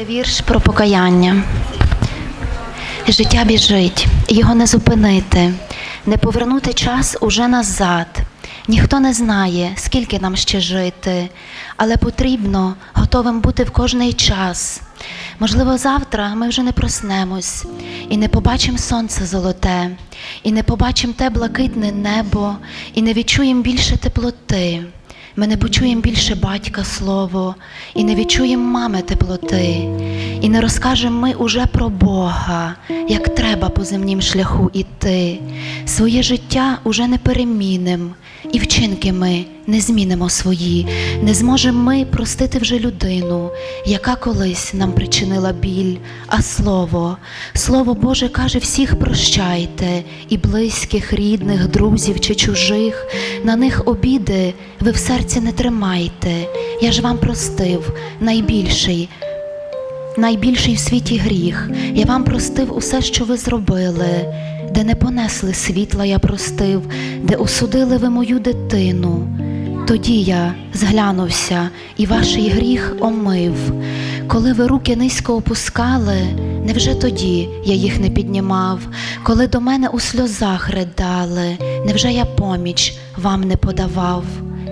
Е, Вірш про покаяння. Життя біжить, його не зупинити, не повернути час уже назад. Ніхто не знає, скільки нам ще жити, але потрібно готовим бути в кожний час. Можливо, завтра ми вже не проснемось і не побачимо сонце золоте, і не побачимо те блакитне небо, і не відчуємо більше теплоти. Ми не почуємо більше батька слово, і не відчуємо мами теплоти, і не розкажемо ми уже про Бога, як треба по земнім шляху іти. Своє життя уже не переміним, і вчинки ми не змінимо свої, не зможемо ми простити вже людину, яка колись нам причинила біль. А слово, слово Боже каже: всіх прощайте, і близьких, рідних, друзів чи чужих. На них обіди ви в серці не тримайте. Я ж вам простив найбільший. Найбільший в світі гріх, я вам простив усе, що ви зробили, де не понесли світла, я простив, де осудили ви мою дитину. Тоді я зглянувся і ваш гріх омив. Коли ви руки низько опускали, невже тоді я їх не піднімав? Коли до мене у сльозах ридали, невже я поміч вам не подавав?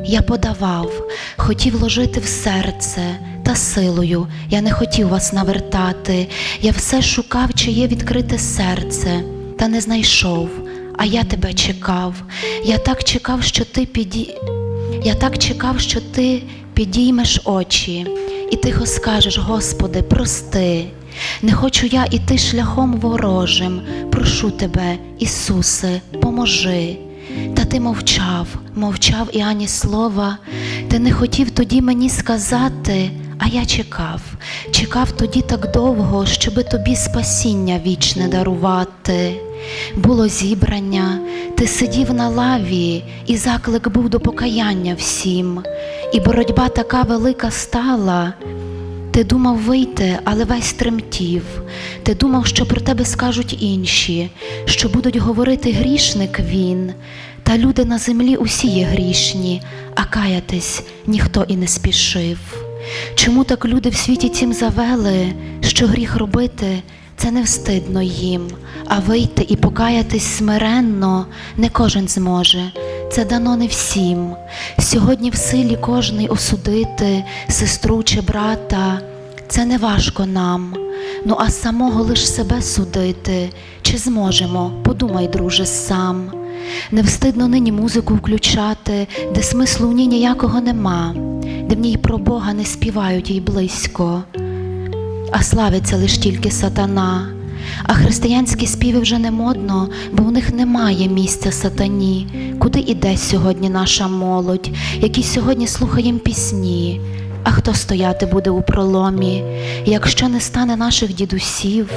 Я подавав, хотів ложити в серце, та силою я не хотів вас навертати. Я все шукав, чи є відкрите серце, та не знайшов, а я тебе чекав. Я так чекав, що ти піді... Я так чекав, що ти підіймеш очі і тихо скажеш, Господи, прости. Не хочу я іти шляхом ворожим, прошу тебе, Ісусе, поможи. Ти мовчав, мовчав і ані слова, ти не хотів тоді мені сказати, а я чекав, чекав тоді так довго, щоби тобі спасіння вічне дарувати. Було зібрання, ти сидів на лаві, і заклик був до покаяння всім, і боротьба така велика стала. Ти думав вийти, але весь тремтів. Ти думав, що про тебе скажуть інші, що будуть говорити грішник він. Та люди на землі усі є грішні, а каятись ніхто і не спішив. Чому так люди в світі цім завели, що гріх робити це не встидно їм, а вийти і покаятись смиренно не кожен зможе. Це дано не всім. Сьогодні в силі кожний осудити сестру чи брата. Це не важко нам. Ну а самого лиш себе судити. Чи зможемо? Подумай, друже, сам. Не встидно нині музику включати, де смислу в ній ніякого нема, де в ній про Бога не співають їй близько, а славиться лиш тільки сатана. А християнські співи вже не модно, бо в них немає місця сатані. Куди іде сьогодні наша молодь, які сьогодні слухаєм пісні? А хто стояти буде у проломі, якщо не стане наших дідусів,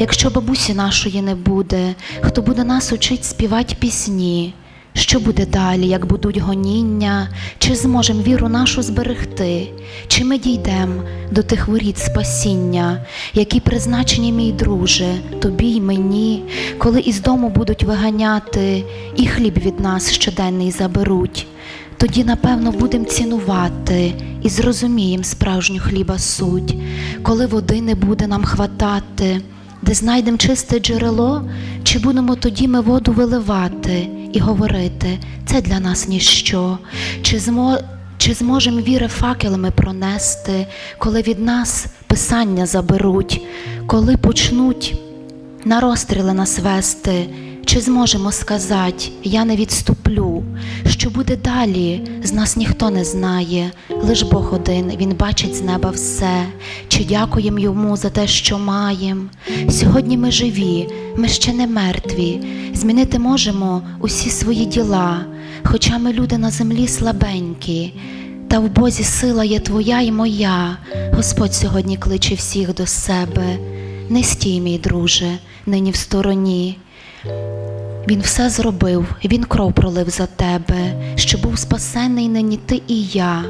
якщо бабусі нашої не буде, хто буде нас учить співати пісні? Що буде далі, як будуть гоніння, чи зможем віру нашу зберегти, чи ми дійдем до тих воріт спасіння, які призначені, мій друже, тобі й мені, коли із дому будуть виганяти, і хліб від нас щоденний заберуть. Тоді, напевно, будем цінувати і зрозумієм справжню хліба суть, коли води не буде нам хватати, де знайдем чисте джерело, чи будемо тоді ми воду виливати і говорити, це для нас ніщо, чи змо. Чи зможем віри факелами пронести, коли від нас писання заберуть, коли почнуть на розстріли нас вести, чи зможемо сказати, я не відступлю, що буде далі, з нас ніхто не знає, лиш Бог один, Він бачить з неба все, чи дякуєм йому за те, що маєм. Сьогодні ми живі, ми ще не мертві, змінити можемо усі свої діла, хоча ми люди на землі слабенькі. Та в Бозі сила є твоя і моя. Господь сьогодні кличе всіх до себе. Не стій, мій друже, нині в стороні. Він все зробив, він кров пролив за тебе, що був спасений нині ти і я.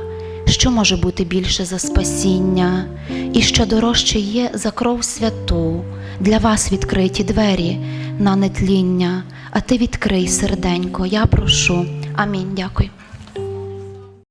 Що може бути більше за спасіння, і що дорожче є за кров святу, для вас відкриті двері на нетління, а ти відкрий серденько, я прошу. Амінь. Дякую.